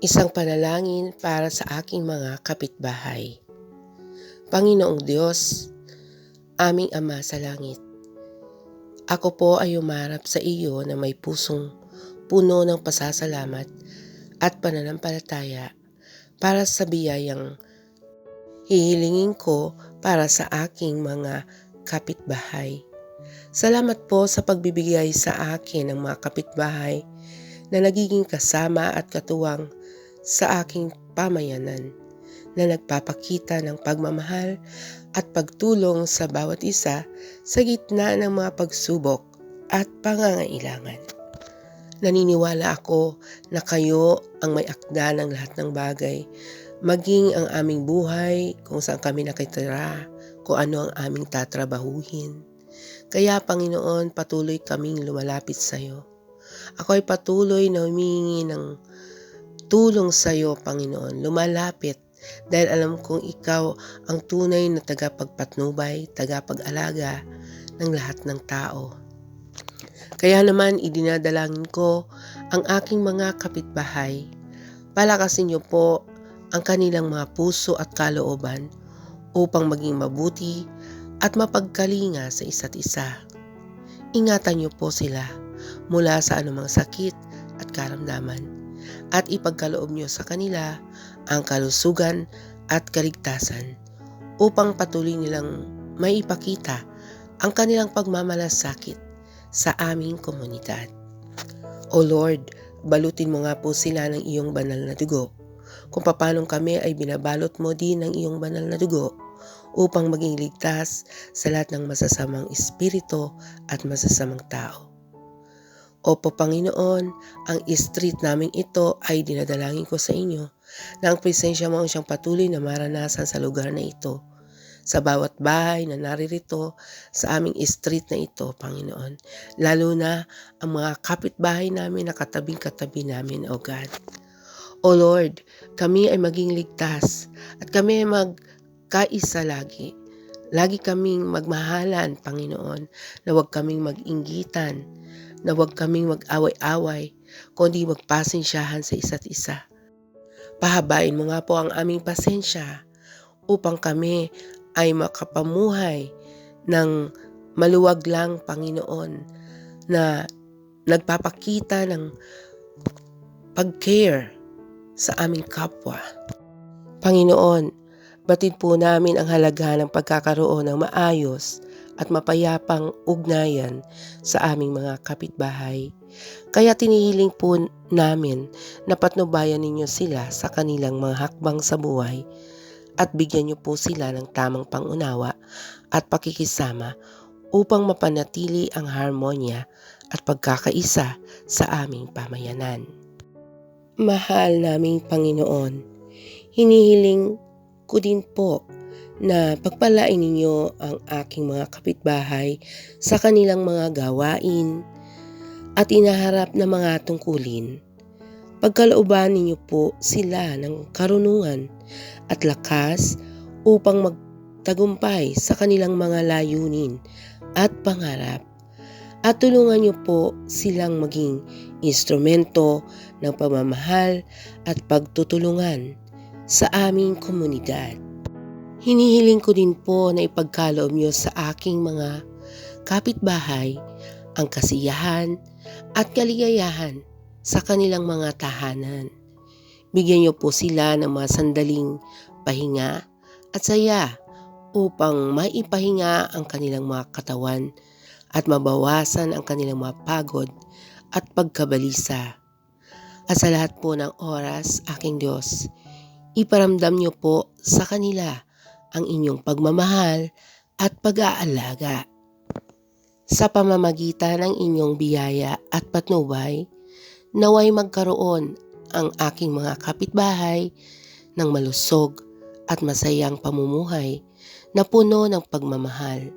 Isang panalangin para sa aking mga kapitbahay. Panginoong Diyos, aming Ama sa langit, ako po ay umarap sa iyo na may pusong puno ng pasasalamat at pananampalataya para sa biyayang hihilingin ko para sa aking mga kapitbahay. Salamat po sa pagbibigay sa akin ng mga kapitbahay na nagiging kasama at katuwang sa aking pamayanan na nagpapakita ng pagmamahal at pagtulong sa bawat isa sa gitna ng mga pagsubok at pangangailangan. Naniniwala ako na kayo ang may akda ng lahat ng bagay, maging ang aming buhay, kung saan kami nakitira, kung ano ang aming tatrabahuhin. Kaya Panginoon, patuloy kaming lumalapit sa iyo. Ako ay patuloy na humingi ng tulong sa iyo, Panginoon. Lumalapit dahil alam kong ikaw ang tunay na tagapagpatnubay, tagapag-alaga ng lahat ng tao. Kaya naman idinadalangin ko ang aking mga kapitbahay. Palakasin niyo po ang kanilang mga puso at kalooban upang maging mabuti at mapagkalinga sa isa't isa. Ingatan niyo po sila mula sa anumang sakit at karamdaman at ipagkaloob niyo sa kanila ang kalusugan at kaligtasan upang patuloy nilang maipakita ang kanilang pagmamalasakit sa aming komunidad. O Lord, balutin mo nga po sila ng iyong banal na dugo kung paanong kami ay binabalot mo din ng iyong banal na dugo upang maging ligtas sa lahat ng masasamang espiritu at masasamang tao. Opo Panginoon, ang street naming ito ay dinadalangin ko sa inyo na ang presensya mo ang siyang patuloy na maranasan sa lugar na ito. Sa bawat bahay na naririto sa aming street na ito, Panginoon. Lalo na ang mga kapitbahay namin na katabing-katabi namin, O God. O Lord, kami ay maging ligtas at kami ay magkaisa lagi. Lagi kaming magmahalan, Panginoon, na huwag kaming mag-inggitan, na huwag kaming mag-away-away, kundi magpasensyahan sa isa't isa. Pahabain mo nga po ang aming pasensya upang kami ay makapamuhay ng maluwag lang Panginoon na nagpapakita ng pag-care sa aming kapwa. Panginoon, batid po namin ang halaga ng pagkakaroon ng maayos at mapayapang ugnayan sa aming mga kapitbahay. Kaya tinihiling po namin na patnubayan ninyo sila sa kanilang mga hakbang sa buhay at bigyan niyo po sila ng tamang pangunawa at pakikisama upang mapanatili ang harmonya at pagkakaisa sa aming pamayanan. Mahal naming Panginoon, hinihiling ko din po na pagpalain ninyo ang aking mga kapitbahay sa kanilang mga gawain at inaharap na mga tungkulin. Pagkalooban ninyo po sila ng karunungan at lakas upang magtagumpay sa kanilang mga layunin at pangarap. At tulungan niyo po silang maging instrumento ng pamamahal at pagtutulungan sa aming komunidad. Hinihiling ko din po na ipagkaloob niyo sa aking mga kapitbahay ang kasiyahan at kaligayahan sa kanilang mga tahanan. Bigyan niyo po sila ng mga sandaling pahinga at saya upang maipahinga ang kanilang mga katawan at mabawasan ang kanilang mga pagod at pagkabalisa. At sa lahat po ng oras, aking Diyos, iparamdam niyo po sa kanila ang inyong pagmamahal at pag-aalaga. Sa pamamagitan ng inyong biyaya at patnubay, naway magkaroon ang aking mga kapitbahay ng malusog at masayang pamumuhay na puno ng pagmamahal,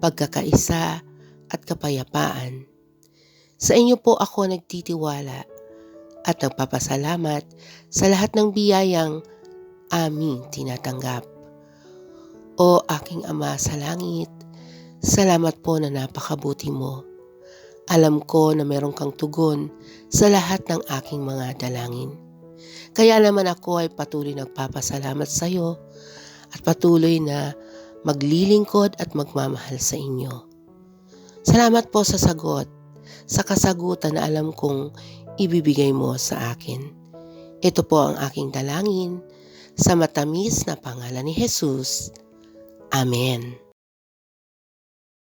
pagkakaisa at kapayapaan. Sa inyo po ako nagtitiwala at nagpapasalamat sa lahat ng biyayang aming tinatanggap. O aking Ama sa langit, salamat po na napakabuti mo. Alam ko na meron kang tugon sa lahat ng aking mga dalangin. Kaya naman ako ay patuloy nagpapasalamat sa iyo at patuloy na maglilingkod at magmamahal sa inyo. Salamat po sa sagot, sa kasagutan na alam kong ibibigay mo sa akin. Ito po ang aking dalangin sa matamis na pangalan ni Jesus. Amén.